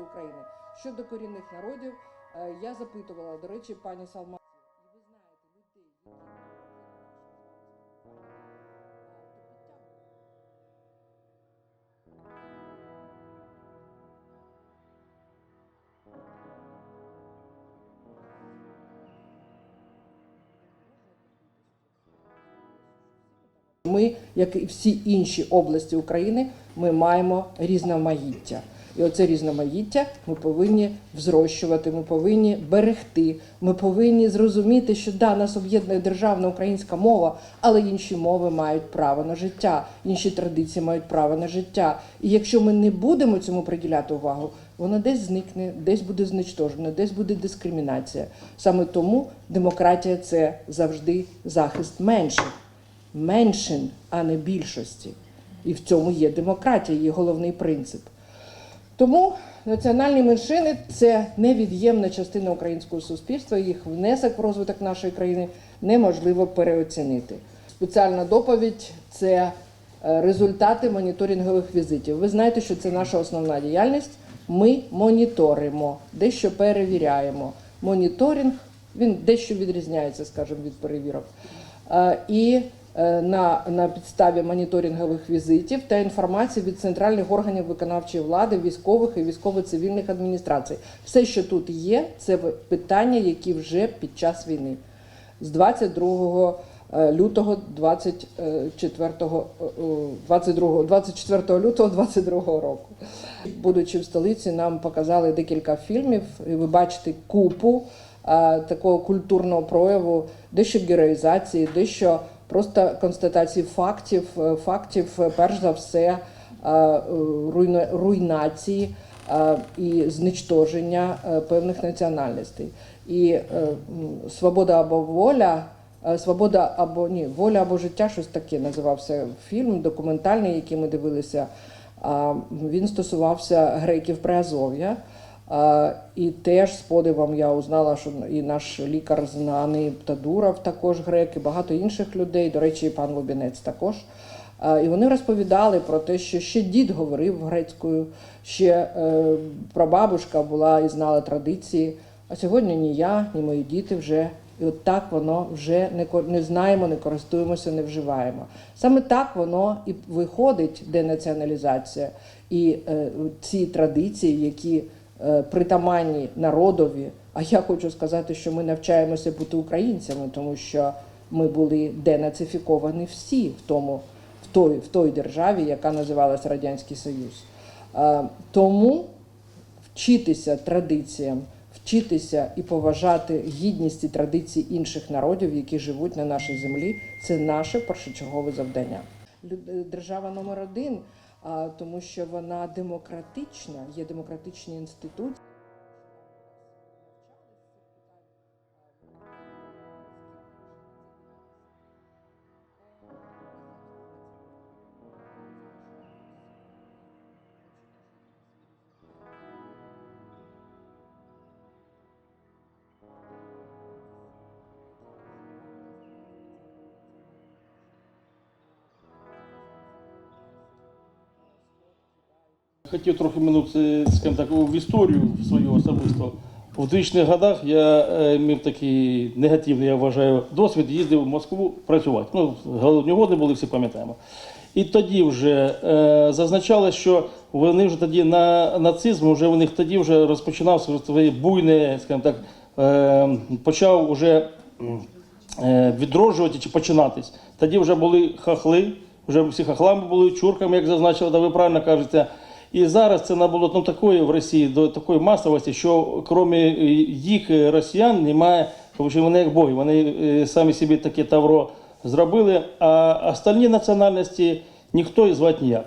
карти України. Щодо корінних народів, е, я запитувала, до речі, пані Салма. Ми, як і всі інші області України, ми маємо різноманіття. І оце різноманіття ми повинні взрощувати, ми повинні берегти. Ми повинні зрозуміти, що да, нас об'єднує державна українська мова, але інші мови мають право на життя, інші традиції мають право на життя. І якщо ми не будемо цьому приділяти увагу, воно десь зникне, десь буде знищено, десь буде дискримінація. Саме тому демократія це завжди захист менших меншин, а не більшості. І в цьому є демократія, її головний принцип. Тому національні меншини це невід'ємна частина українського суспільства. Їх внесок в розвиток нашої країни неможливо переоцінити. Спеціальна доповідь це е, результати моніторингових візитів. Ви знаєте, що це наша основна діяльність. Ми моніторимо, дещо перевіряємо. Моніторинг він дещо відрізняється, скажімо, від перевірок. Е, І на, на підставі моніторингових візитів та інформації від центральних органів виконавчої влади, військових і військово-цивільних адміністрацій. Все, що тут є, це питання, які вже під час війни. З 22 е, лютого 24, е, е, 22, 24 лютого 22 року. Будучи в столиці, нам показали декілька фільмів, і ви бачите купу е, такого культурного прояву, дещо героїзації, дещо просто констатації фактів, е, фактів, е, перш за все, е, руйнації і знищення е, певних національностей. І свобода або воля. Свобода або ні, воля або життя, щось таке називався фільм, документальний, який ми дивилися. Він стосувався греків Приазов'я. І теж з подивом я узнала, що і наш лікар знаний Тадуров також грек, і багато інших людей. До речі, і пан Лубінець також. І вони розповідали про те, що ще дід говорив грецькою, ще е, прабабушка була і знала традиції. А сьогодні ні я, ні мої діти вже. І от так воно вже не, не знаємо, не користуємося, не вживаємо. Саме так воно і виходить денаціоналізація. І е, ці традиції, які притаманні народові. А я хочу сказати, що ми навчаємося бути українцями, тому що ми були денацифіковані всі в тому, в той, в той державі, яка називалася Радянський Союз. Е, тому вчитися традиціям, вчитися і поважати гідність і традиції інших народів, які живуть на нашій землі, це наше першочергове завдання. Держава номер один, тому що вона демократична, є демократичні інституції. Хотів трохи минути, скажімо так, в історію свою особисто. У 2000-х годах я е, мав такий негативний, я вважаю, досвід, їздив в Москву працювати. Ну, голодні годи були, всі пам'ятаємо. І тоді вже е, зазначалось, що вони вже тоді на нацизм, вже у них тоді вже розпочинався своє буйне, скажімо так, е, почав уже е, відроджувати чи починатись. Тоді вже були хахли, вже всі хахлами були, чурками, як зазначили, да ви правильно кажете. І зараз це набуло ну, такої в Росії до такої масовості, що крім їх е, росіян немає, тому що вони як боги, вони е, самі собі таке тавро зробили, а остальні національності ніхто і звати ніяк.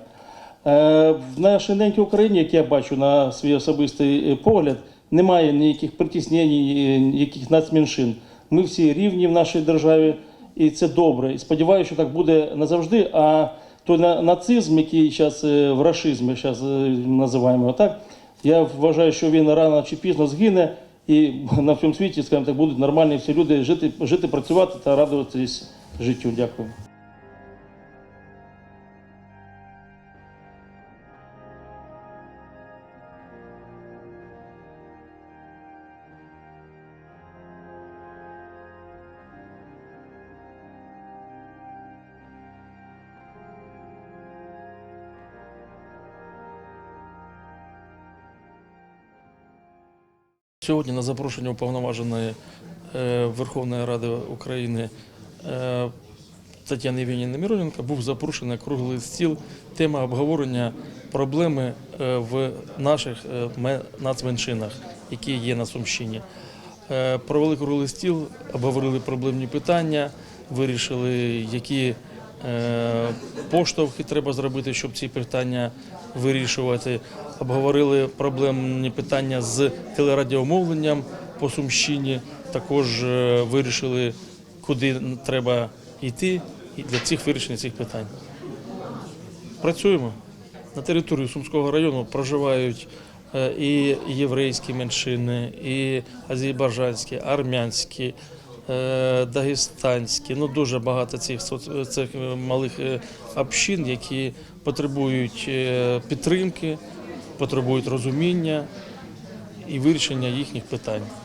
Е, В нашій ненькій Україні, як я бачу на свій особистий е, погляд, немає ніяких притіснень, е, ніяких нацменшин. Ми всі рівні в нашій державі, і це добре. І сподіваюся, що так буде назавжди. А той на- нацизм, який зараз в рашизмі зараз називаємо його так, я вважаю, що він рано чи пізно згине, і на всьому світі, скажімо так, будуть нормальні всі люди жити, жити працювати та радуватись життю. Дякую. Сьогодні на запрошення уповноваженої е, Верховної Ради України е, Тетяни Євгенівни Мироненко був запрошений круглий стіл. Тема обговорення проблеми е, в наших нацменшинах, які є на Сумщині. Провели круглий стіл, обговорили проблемні питання, вирішили, які поштовхи треба зробити, щоб ці питання вирішувати. Обговорили проблемні питання з телерадіомовленням по Сумщині. Також е, вирішили, куди треба йти для цих вирішення цих питань. Працюємо. На території Сумського району проживають е, і єврейські меншини, і азербайджанські, армянські, е, дагестанські. Ну дуже багато цих цих е, малих е, общин, які потребують е, підтримки, потребують розуміння і вирішення їхніх питань.